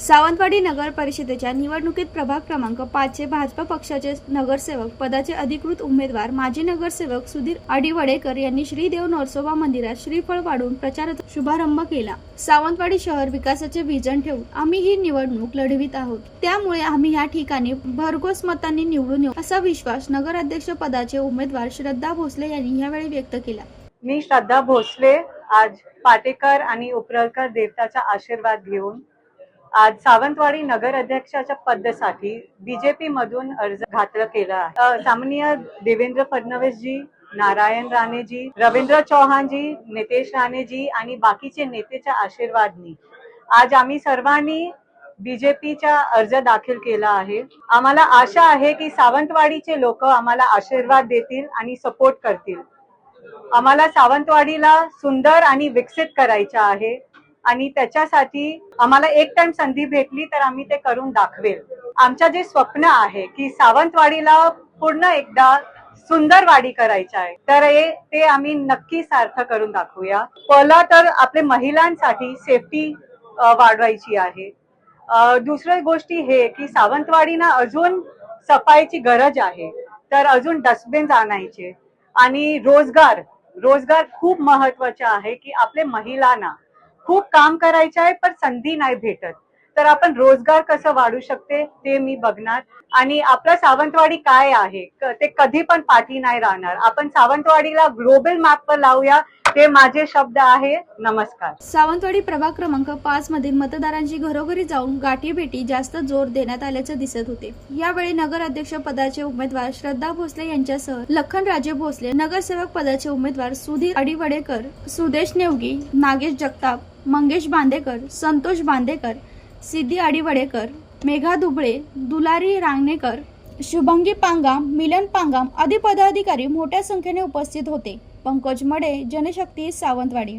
सावंतवाडी नगर परिषदेच्या निवडणुकीत प्रभाग क्रमांक पाचचे भाजपा पक्षाचे नगरसेवक पदाचे अधिकृत उमेदवार माजी नगरसेवक सुधीर आडिवडेकर यांनी श्रीदेव नरसोबा मंदिरात श्रीफळ वाढून प्रचाराचा शुभारंभ केला. सावंतवाडी शहर विकासाचे विजन ठेवून आम्ही ही निवडणूक लढवित आहोत. त्यामुळे आम्ही या ठिकाणी भरघोस मतांनी निवडून येऊ असा विश्वास नगराध्यक्ष पदाचे उमेदवार श्रद्धा भोसले यांनी यावेळी व्यक्त केला. मी श्रद्धा भोसले आज पाटेकर आणि उपरळकर देवताचा आशीर्वाद घेऊन आज सावंतवाडी नगर अध्यक्षाच्या पदासाठी बीजेपी मधून अर्ज घातलं केला आहे. सामान्य देवेंद्र फडणवीस जी नारायण राणेजी रवींद्र चौहानजी नितेश राणेजी आणि बाकीचे नेतेच्या आशीर्वादनी. आज आम्ही सर्वांनी बीजेपीचा अर्ज दाखल केला आहे. आम्हाला आशा आहे की सावंतवाडीचे लोक आम्हाला आशीर्वाद देतील आणि सपोर्ट करतील. आम्हाला सावंतवाडीला सुंदर आणि विकसित करायचं आहे. आणि त्याच्यासाठी आम्हाला एक टाइम संधी भेटली तर आम्ही ते करून दाखवेल. आमच्या जे स्वप्न आहे की सावंतवाडीला पूर्ण एकदा सुंदर वाडी करायचं आहे तर हे ते आम्ही नक्की सार्थ करून दाखवूया. पहिला तर आपल्या महिलांसाठी सेफ्टी वाढवायची आहे. अ, दुसरी गोष्टी हे की सावंतवाडीना अजून सफाईची गरज आहे तर अजून डस्टबिन आणायचे. आणि रोजगार रोजगार खूप महत्त्वाचा आहे की आपल्या महिलांना खूप काम करायचं आहे पण संधी नाही भेटत. तर आपण रोजगार कसं वाढू शकते ते मी बघणार. आणि आपलं सावंतवाडी काय आहे? ते कधी पण पाठी नाही राहणार. आपण सावंतवाडीला ग्लोबल मॅपवर लावूया ते माझे शब्द आहे. नमस्कार. सावंतवाडी प्रभाग क्रमांक पाच मधील मतदारांची घरोघरी जाऊन गाठीभेटी जास्त जोर देण्यात आल्याचे दिसत होते. यावेळी नगराध्यक्ष पदाचे उमेदवार श्रद्धा भोसले यांच्यासह लखनराजे भोसले नगरसेवक पदाचे उमेदवार सुधीर अडिवडेकर सुदेश नेवगी नागेश जगताप मंगेश बांदेकर संतोष बांदेकर सिद्धी आडिवडेकर मेघा दुबळे दुलारी रांगणेकर शुभंगी पांगाम मिलन पांगाम आदी पदाधिकारी मोठ्या संख्येने उपस्थित होते. पंकज मडे जनशक्ती सावंतवाडी.